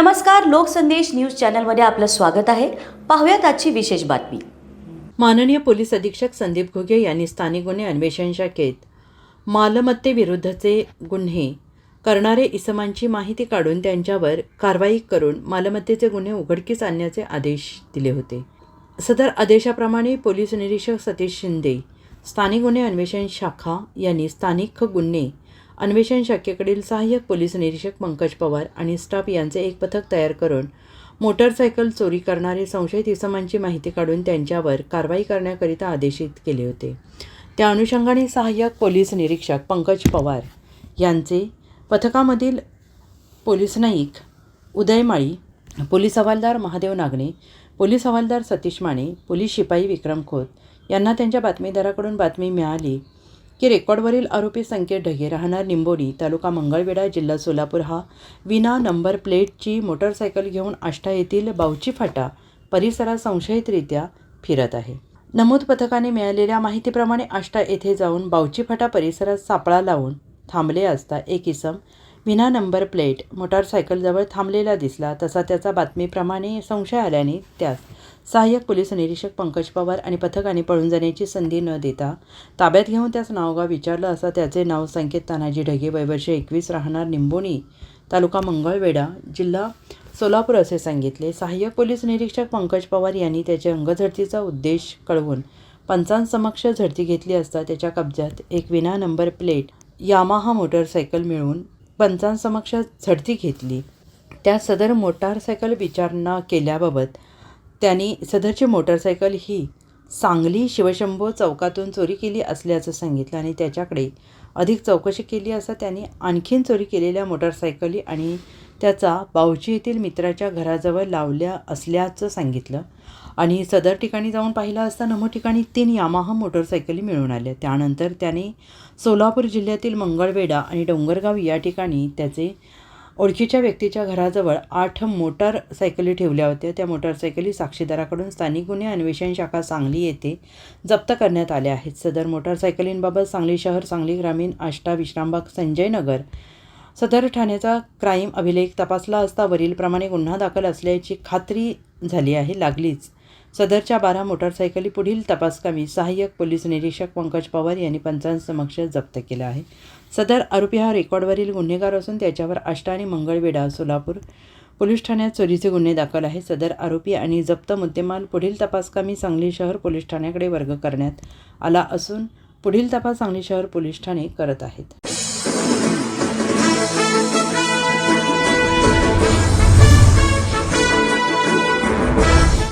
नमस्कार लोकसंदेश न्यूज चॅनलमध्ये आपलं स्वागत आहे. पाहूयात आजची विशेष बातमी. माननीय पोलीस अधीक्षक संदीप घुगे यांनी स्थानिक गुन्हे अन्वेषण शाखेत मालमत्तेविरुद्धचे गुन्हे करणारे इसमांची माहिती काढून त्यांच्यावर कारवाई करून मालमत्तेचे गुन्हे उघडकीस आणण्याचे आदेश दिले होते. सदर आदेशाप्रमाणे पोलीस निरीक्षक सतीश शिंदे स्थानिक गुन्हे अन्वेषण शाखा यांनी स्थानिक गुन्हे अन्वेषण शाखेकडील सहाय्यक पोलीस निरीक्षक पंकज पवार आणि स्टाफ यांचे एक पथक तयार करून मोटारसायकल चोरी करणारे संशयित इसमांची माहिती काढून त्यांच्यावर कारवाई करण्याकरिता आदेशित केले होते. त्या अनुषंगाने सहाय्यक पोलीस निरीक्षक पंकज पवार यांचे पथकामधील पोलीस नाईक उदय माळी पोलीस हवालदार महादेव नागणे पोलीस हवालदार सतीश माने पोलीस शिपाई विक्रम खोत यांना त्यांच्या बातमीदाराकडून बातमी मिळाली. की रेकॉर्डवरील आरोपी संकेत ढगे राहणार निंबोनी तालुका मंगळवेढा जिल्हा सोलापूर हा. विना नंबर प्लेटची मोटरसायकल घेऊन आष्टा येथील बावची फाटा परिसरात संशयितरित्या फिरत आहे. नमूद पथकाने मिळालेल्या माहितीप्रमाणे आष्टा येथे जाऊन बावची फाटा परिसरात सापळा लावून थांबले असता एक इसम विना नंबर प्लेट मोटारसायकलजवळ थांबलेला दिसला तसा त्याचा बातमीप्रमाणे संशय आल्याने त्यास सहाय्यक पोलीस निरीक्षक पंकज पवार आणि पथकाने पळून जाण्याची संधी न देता ताब्यात घेऊन त्यास नावगाव विचारलं. असता त्याचे नाव संकेत तानाजी ढगे वयवर्ष एकवीस राहणार निंबोणी तालुका मंगळवेढा जिल्हा सोलापूर असे सांगितले. सहाय्यक पोलीस निरीक्षक पंकज पवार यांनी त्याच्या अंगझडतीचा उद्देश कळवून पंचांसमक्ष झडती घेतली असता त्याच्या कब्जात एक विना नंबर प्लेट यामाहा मोटरसायकल मिळवून पंचांसमक्ष झडती घेतली. त्या सदर मोटारसायकल विचारणा केल्याबाबत त्यांनी सदरची मोटरसायकल ही सांगली शिवशंभो चौकातून चोरी केली असल्याचं सांगितलं आणि त्याच्याकडे अधिक चौकशी केली असता त्यांनी आणखीन चोरी केलेल्या मोटारसायकली आणि त्याचा बावची येथील मित्राच्या घराजवळ लावल्या असल्याचं सांगितलं. आणि सदर ठिकाणी जाऊन पाहिलं असता नमो ठिकाणी तीन यामाहा मोटरसायकली मिळून आल्या. त्यानंतर त्याने सोलापूर जिल्ह्यातील मंगळवेढा आणि डोंगरगाव या ठिकाणी त्याचे ओळखीच्या व्यक्तीच्या घराजवळ आठ मोटारसायकली ठेवल्या होत्या. त्या मोटारसायकली साक्षीदाराकडून स्थानिक गुन्हे अन्वेषण शाखा सांगली येथे जप्त करण्यात आल्या आहेत. सदर मोटारसायकलींबाबत सांगली शहर सांगली ग्रामीण आष्टा विश्रामबाग संजय नगर सदर ठाण्याचा क्राईम अभिलेख तपासला असता वरीलप्रमाणे गुन्हा दाखल असल्याची खात्री झाली आहे लागलीच. सदरच्या बारा मोटारसायकली पुढील तपासकामी सहाय्यक पोलीस निरीक्षक पंकज पवार यांनी पंचांसमक्ष जप्त केला आहे. सदर आरोपी हा रेकॉर्डवरील गुन्हेगार असून त्याच्यावर आष्टा आणि मंगळवेढा सोलापूर पोलीस ठाण्यात चोरीचे गुन्हे दाखल आहे सदर आरोपी आणि जप्त मुद्देमाल पुढील तपासकामी सांगली शहर पोलीस ठाण्याकडे वर्ग करण्यात आला असून पुढील तपास सांगली शहर पोलीस ठाणे करत आहेत.